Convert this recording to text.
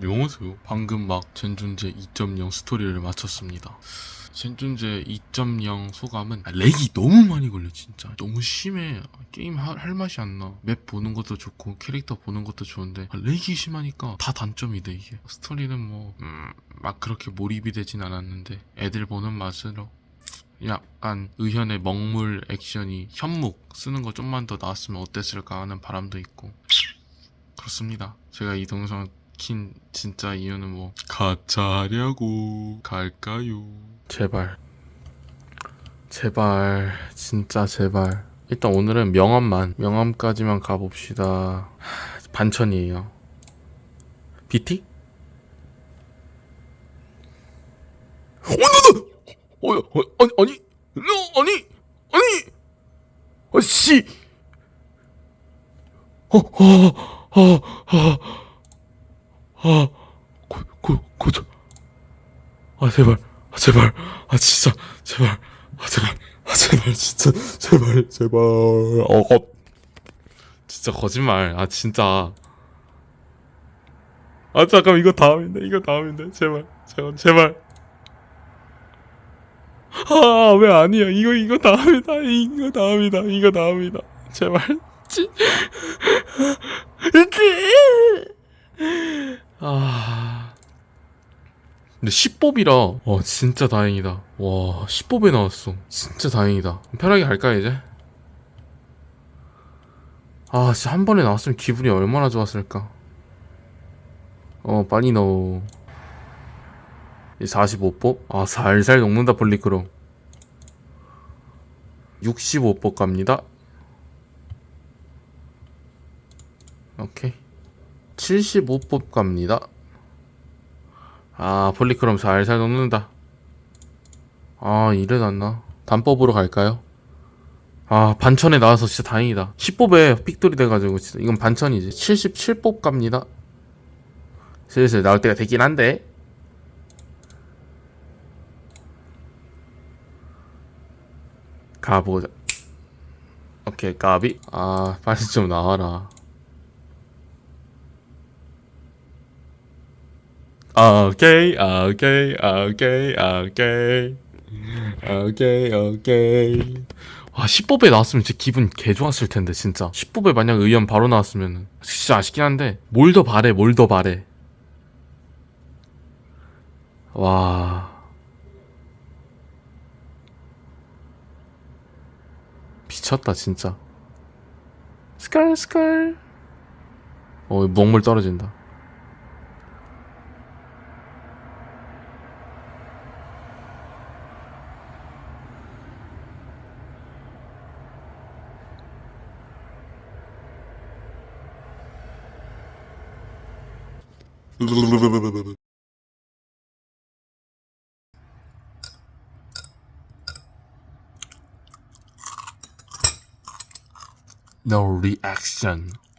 명호세요. 방금 막 젠존제 2.0 스토리를 마쳤습니다. 젠존제 2.0 소감은 아, 렉이 너무 많이 걸려 진짜 너무 심해 게임 하- 할 맛이 안 나. 맵 보는 것도 좋고 캐릭터 보는 것도 좋은데 아, 렉이 심하니까 다 단점이 돼 이게. 스토리는 뭐 음, 막 그렇게 몰입이 되진 않았는데 애들 보는 맛으로 약간 의현의 먹물 액션이 현묵 쓰는 거 좀만 더 나왔으면 어땠을까 하는 바람도 있고 그렇습니다. 제가 이 동영상 킨 진짜 이유는 뭐 가짜냐고 갈까요? 제발 제발 진짜 제발 일단 오늘은 명함만 명함까지만 가봅시다 하, 반천이에요 BT? 어, 어, 어, 아니, 아니, 어, 아니, 아니, 아, 씨, 어, 어, 어, 어, 어, 고, 고, 고쳐, 아, 제발, 아, 제발, 아, 진짜, 제발, 아, 제발, 아, 제발, 진짜, 제발, 제발, 어, 어, 진짜 거짓말, 아, 진짜, 아, 잠깐, 이거 다음인데, 이거 다음인데, 제발, 제발, 제발. 아, 왜 아니야? 이거, 이거 다음이다. 이거 다음이다. 이거 다음이다. 제발. 지. 아. 근데 10법이라, 와, 진짜 다행이다. 와, 10법에 나왔어. 진짜 다행이다. 편하게 갈까, 이제? 아, 진짜 한 번에 나왔으면 기분이 얼마나 좋았을까. 어, 빨리 넣어. 45법? 아, 살살 녹는다, 볼리크로. 65법 갑니다. 오케이. 75법 갑니다. 아, 폴리크롬 살살 녹는다. 아, 이래 났나? 단법으로 갈까요? 아, 반천에 나와서 진짜 다행이다. 10법에 픽돌이 돼가지고, 진짜 이건 반천이지. 77법 갑니다. 슬슬 나올 때가 되긴 한데. 가보자. 오케이, 까비. 아, 빨리 좀 나와라. 아, 오케이, 아, 오케이, 아, 오케이, 아, 오케이. 아, 오케이, 오케이. 와, 10법에 나왔으면 진짜 기분 개 좋았을 텐데, 진짜. 10법에 만약 의원 바로 나왔으면 진짜 아쉽긴 한데, 뭘 더 바래, 뭘 더 바래. 와. 미쳤다 진짜 스컬 스컬 어 먹물 떨어진다 No reaction